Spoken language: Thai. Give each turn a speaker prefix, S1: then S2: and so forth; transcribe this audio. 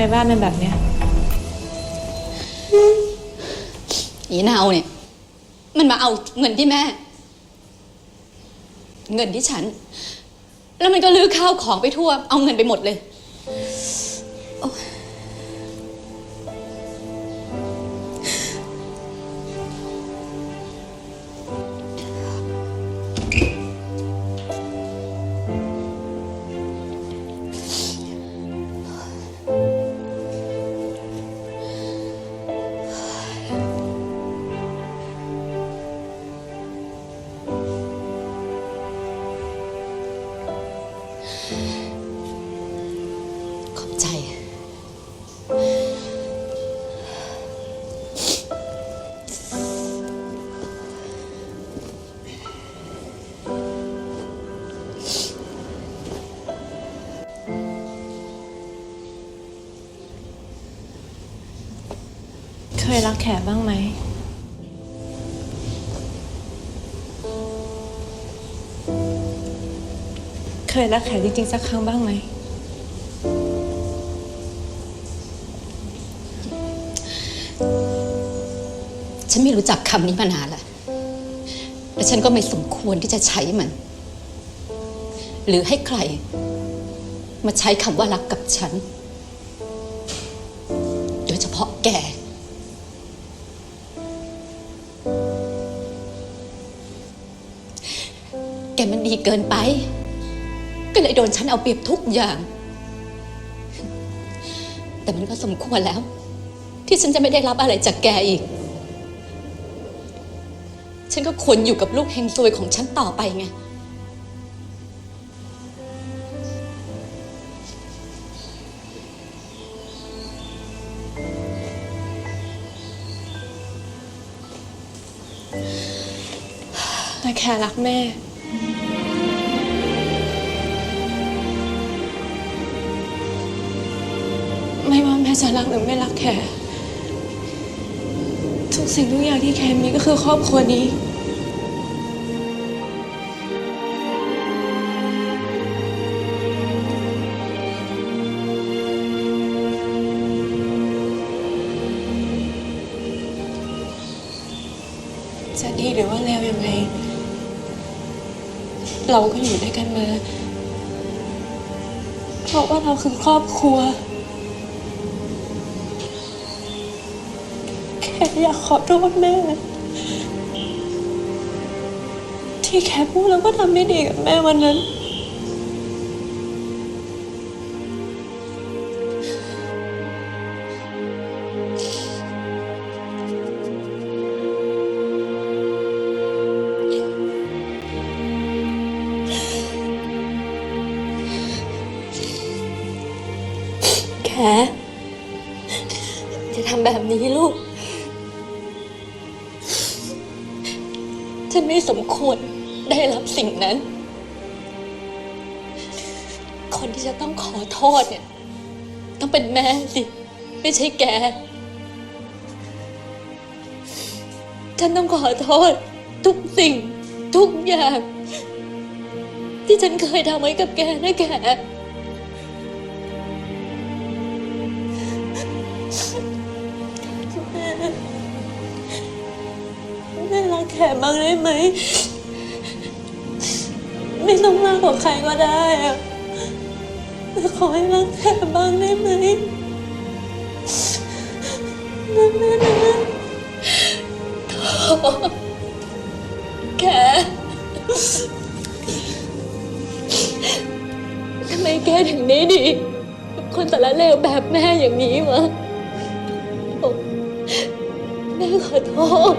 S1: มบ้านเป็นแบบเนี้ย
S2: อีนาวเนี่ย มันมาเอาเงินที่แม่ เงินที่ฉัน แล้วมันก็ลื้อข้าวของไปทั่ว เอาเงินไปหมดเลย
S1: เคยรักแขบ้างไหม เคยรักแขจริงๆสักครั้งบ้างไหม
S2: ฉันไม่รู้จักคำนี้มานานล้วและฉันก็ไม่สมควรที่จะใช้มัน หรือให้ใคร มาใช้คำว่ารักกับฉัน โดยเฉพาะแก เกินไป ก็เลยโดนฉันเอาเปรียบทุกอย่าง แต่มันก็สมควรแล้ว ที่ฉันจะไม่ได้รับอะไรจากแกอีก ฉันก็ควรอยู่กับลูกเฮงซวยของฉันต่อไปไง
S1: แต่แขรักแม่ ม่ว่าแม่จะรักหรือไม่รักแขทุกสิ่งทุกอย่างที่แคมีก็คือครอบครัวนี้จะดีหรือว่าเลวยังไง เราก็อยู่ด้วยกันมา เพราะว่าเราคือครอบครัว แค่อยากขอโทษแม่ ที่แค่พูดแล้วก็ทำไม่ดีกับแม่วันนั้นแขจะทำแบบนี้ลูก
S2: ฉันไม่สมควรได้รับสิ่งนั้น คนที่จะต้องขอโทษเนี่ย ต้องเป็นแม่สิ ไม่ใช่แก ฉันต้องขอโทษ ทุกสิ่ง ทุกอย่าง ที่ฉันเคยทำไว้กับแกนะแก
S1: แม่รักแขบ้างได้ไหม ไม่ต้องมากกว่าใครก็ได้อะแต่ขอให้รักแขบ้างได้ไหมนะแม่นะ
S2: แกทำไมแกถึงได้ดีกับคนสารเลวแบบแม่อย่างนี้วะแม่ขอโทษ